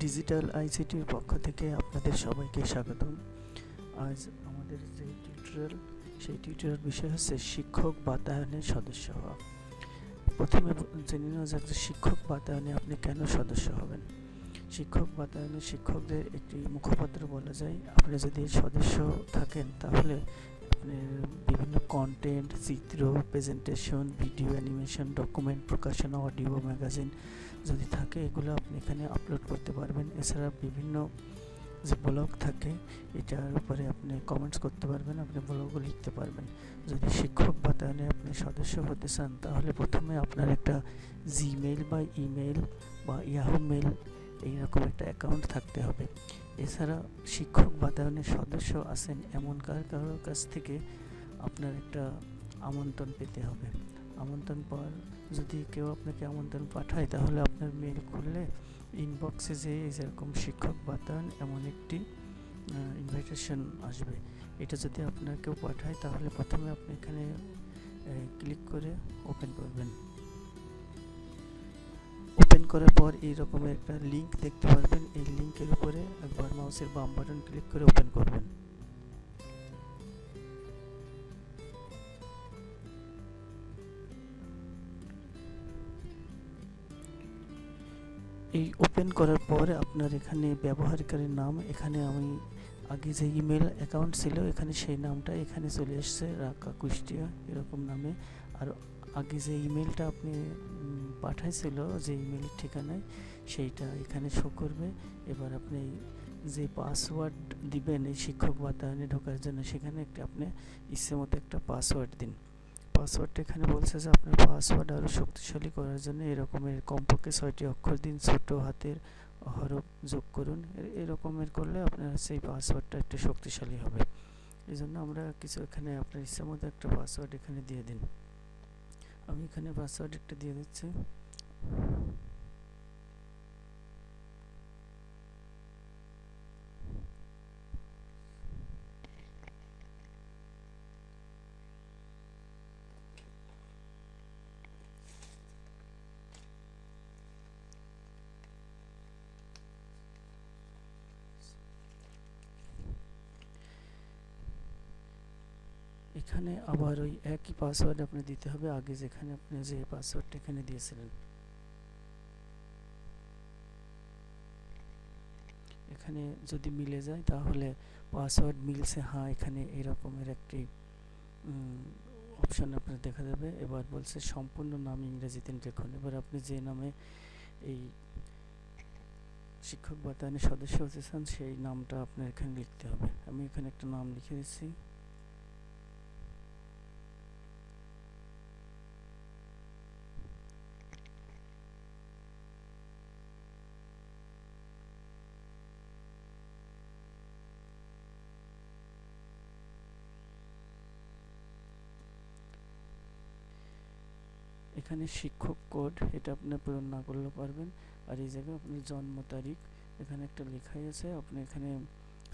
Digital আইসিটির পক্ষ থেকে আপনাদের সবাইকে স্বাগতম। আজ আমাদের যে টিউটোরিয়াল সেই টিউটোরিয়াল বিষয় হচ্ছে শিক্ষক বাতায়নের সদস্য হওয়া। প্রথমে জেনে নেওয়া যাক যে শিক্ষক বাতায়নে আপনি কেন সদস্য হবেন। শিক্ষক বাতায়নে শিক্ষকদের একটি মুখপাত্র বলা যায়। আপনি যদি সদস্য থাকেন, তাহলে বিভিন্ন কন্টেন্ট চিত্র প্রেজেন্টেশন ভিডিও অ্যানিমেশন ডকুমেন্ট প্রকাশনা অডিও ম্যাগাজিন যদি থাকে, এগুলো আপনি এখানে আপলোড করতে পারবেন। এছাড়া বিভিন্ন যে ব্লগ থাকে, এটার উপরে আপনি কমেন্টস করতে পারবেন, আপনি ব্লগও লিখতে পারবেন। যদি শিক্ষক বা বাতায়নে আপনি সদস্য হতে চান, তাহলে প্রথমে আপনার একটা জিমেইল বা ইমেল বা ইয়াহু মেল এইরকম একটা অ্যাকাউন্ট থাকতে হবে। এছাড়া শিক্ষক বাতায়নের সদস্য আছেন এমন কার কারোর কাছ থেকে আপনার একটা আমন্ত্রণ পেতে হবে। আমন্ত্রণ পাওয়ার যদি কেউ আপনাকে আমন্ত্রণ পাঠায়, তাহলে আপনার মেল খুললে ইনবক্সে যে যেরকম শিক্ষক বাতায়ন এমন একটি ইনভাইটেশন আসবে। এটা যদি আপনার কেউ পাঠায়, তাহলে প্রথমে আপনি এখানে ক্লিক করে ওপেন করবেন। ওপেন করার পর এই রকমের একটা লিংক দেখতে পারবেন। এই লিংকের উপরে একবার মাউসের বাম বাটন ক্লিক করে ওপেন করবেন। এই ওপেন করার পর আপনার এখানে ব্যবহারকারীর নাম, এখানে আমি আগে যে ইমেল অ্যাকাউন্ট ছিল, এখানে সেই নামটা এখানে চলে এসছে, রাকা কুষ্টিয়া, এরকম নামে। আর আগে যে ইমেলটা আপনি পাঠাইছিল, যে ইমেলের ঠিকানায়, সেইটা এখানে শো করবে। এবার আপনি যে পাসওয়ার্ড দিবেন, এই শিক্ষক বাতায়নে ঢোকার জন্য, সেখানে একটা আপনি ইচ্ছে মতো একটা পাসওয়ার্ড দিন। পাসওয়ার্ডটা এখানে বলছে যে, আপনার পাসওয়ার্ড আরও শক্তিশালী করার জন্য এরকমের কমপক্ষে ছয়টি অক্ষর দিন, ছোট হাতের হরফ যোগ করুন। এরকমের করলে আপনার সেই পাসওয়ার্ডটা একটু শক্তিশালী হবে। এই জন্য আমরা কিছু এখানে আপনার ইচ্ছা মতো একটা পাসওয়ার্ড এখানে দিয়ে দিন। আমি এখানে পাসওয়ার্ড একটা দিয়ে দিচ্ছি। এখানে আবার ওই একই পাসওয়ার্ড আপনি দিতে হবে, আগে যেখানে আপনি যে পাসওয়ার্ডটা এখানে দিয়েছিলেন। এখানে যদি মিলে যায় তাহলে পাসওয়ার্ড মিলছে হ্যাঁ এখানে এরকমের একটি অপশন আপনার দেখা যাবে। এবার বলছে সম্পূর্ণ নাম ইংরেজিতে লিখুন। এবার আপনি যে নামে এই শিক্ষক বাতায়নের সদস্য হতে চান সেই নামটা আপনার এখানে লিখতে হবে। আমি এখানে একটা নাম লিখে দিচ্ছি। এখানে শিক্ষক কোড, এটা আপনি পূরণ না করলেও পারবেন। আর এই জায়গায় আপনার জন্ম তারিখ, এখানে একটা লেখাই আছে, আপনি এখানে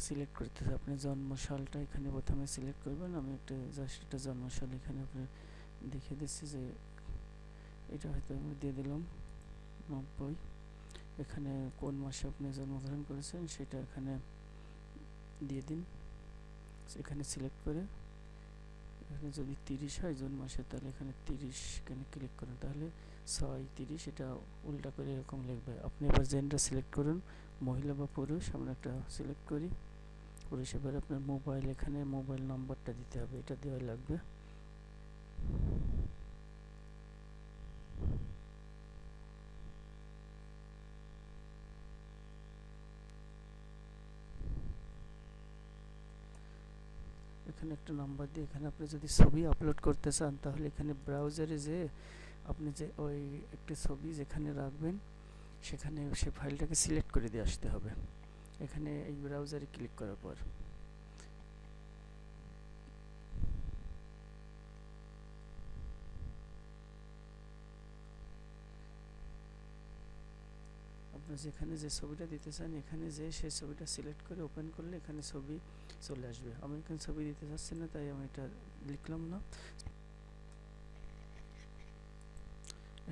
সিলেক্ট করতে আপনি জন্ম সালটা এখানে প্রথমে সিলেক্ট করবেন, আমি একটা জাস্ট একটা জন্মসাল এখানে আপনার দেখিয়ে দিচ্ছি যে এটা হয়তো আমি দিয়ে দিলাম নব্বই। এখানে কোন মাসে আপনি জন্মগ্রহণ করেছেন, সেটা এখানে দিয়ে দিন। এখানে সিলেক্ট করে এখানে যদি তিরিশ হয় জুন মাসে, তাহলে এখানে তিরিশ এখানে ক্লিক করেন। তাহলে ছয়, তিরিশ, এটা উল্টা করে এরকম লিখবে। আপনি এবার জেন্ডার সিলেক্ট করুন, মহিলা বা পুরুষ, আমরা একটা সিলেক্ট করি। পুরুষ এবার আপনার মোবাইল এখানে মোবাইল নম্বরটা দিতে হবে, এটা দেওয়া লাগবে। এখানে একটা নাম্বার দিয়ে এখানে আপনি যদি ছবি আপলোড করতে চান, তাহলে এখানে ব্রাউজারে যে আপনি যে ওই একটি ছবি যেখানে রাখবেন, সেখানে সে ফাইলটাকে সিলেক্ট করে দিয়ে আসতে হবে। এখানে এই ব্রাউজারে ক্লিক করার পর। আপনার যেখানে যে ছবিটা দিতে চান এখানে যে সেই ছবিটা সিলেক্ট করে ওপেন করলে এখানে ছবি চলে আসবে। আমি এখানে ছবি দিতে চাচ্ছি না, তাই আমি এটা লিখলাম না।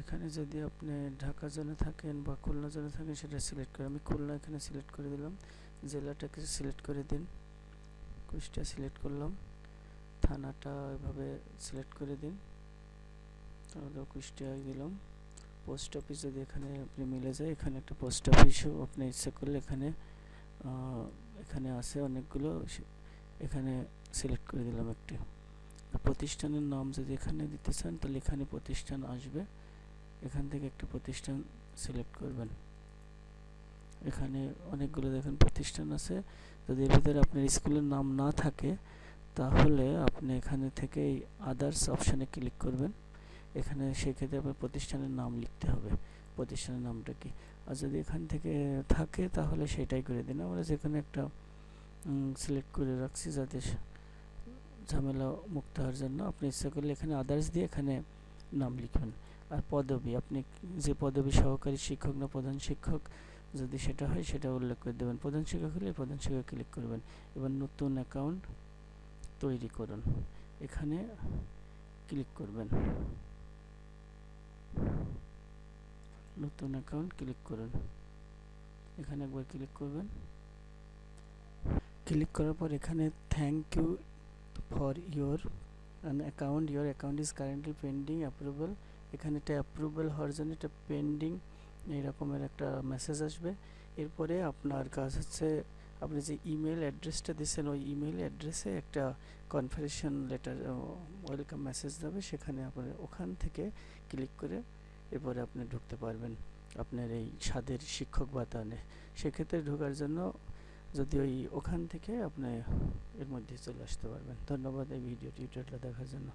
এখানে যদি আপনি ঢাকা জোনে থাকেন বা খুলনা জোনে থাকেন, সেটা সিলেক্ট করে, আমি খুলনা এখানে সিলেক্ট করে দিলাম। জেলাটাকে সিলেক্ট করে দিন। কুষ্টিয়া সিলেক্ট করলাম। থানাটা এভাবে সিলেক্ট করে দিন। তাহলে কুষ্টিয়ায় দিলাম পোস্ট অফিস যদি এখানে আপনি মিলে যায়, এখানে একটা পোস্ট অফিসও আপনি ইচ্ছে করলে এখানে এখানে আছে অনেকগুলো এখানে সিলেক্ট করে দিলাম একটি। প্রতিষ্ঠানের নাম যদি এখানে দিতে চান, তাহলে এখানে প্রতিষ্ঠান আসবে। এখান থেকে একটা প্রতিষ্ঠান সিলেক্ট করবেন। এখানে অনেকগুলো দেখেন প্রতিষ্ঠান আছে। যদি এর ভিতরে আপনার স্কুলের নাম না থাকে, তাহলে আপনি এখানে থেকে এই আদার্স অপশানে ক্লিক করবেন। এখানে সেক্ষেত্রে আপনার প্রতিষ্ঠানের নাম লিখতে হবে। প্রতিষ্ঠানের নামটা কি? আর যদি এখান থেকে থাকে, তাহলে সেটাই করে দিন। আমরা যেখানে একটা সিলেক্ট করে রাখছি, যাতে ঝামেলা মুক্ত হওয়ার জন্য, আপনি ইচ্ছা করলে এখানে আদার্স দিয়ে এখানে নাম লিখবেন। আর পদবি, আপনি যে পদবি সহকারী শিক্ষক না প্রধান শিক্ষক, যদি সেটা হয়, সেটা উল্লেখ করে দেবেন। প্রধান শিক্ষক হলে প্রধান শিক্ষক ক্লিক করবেন। এবার নতুন অ্যাকাউন্ট তৈরি করুন। এখানে ক্লিক করবেন। নতুন অ্যাকাউন্ট ক্লিক করুন। এখানে একবার ক্লিক করবেন। ক্লিক করার পর এখানে thank you for your an account your account is currently pending approval এখানে এটা অ্যাপ্রুভাল হওয়ার জন্য এটা পেন্ডিং এই রকমের একটা মেসেজ আসবে। এরপরে আপনার কাজ হচ্ছে আপনি যে ইমেল অ্যাড্রেসটা দিয়েছেন, ওই ইমেল অ্যাড্রেসে একটা কনফারেশন লেটার ওয়েলকাম মেসেজ যাবে সেখানে আপনার ওখান থেকে ক্লিক করে এরপরে আপনি ঢুকতে পারবেন আপনার এই স্বাদের শিক্ষক বাতায়নে সেক্ষেত্রে ঢোকার জন্য যদি ওই ওখান থেকে আপনি এর মধ্যে চলে আসতে পারবেন। ধন্যবাদ এই ভিডিও টিউটোরিয়ালটা দেখার জন্য।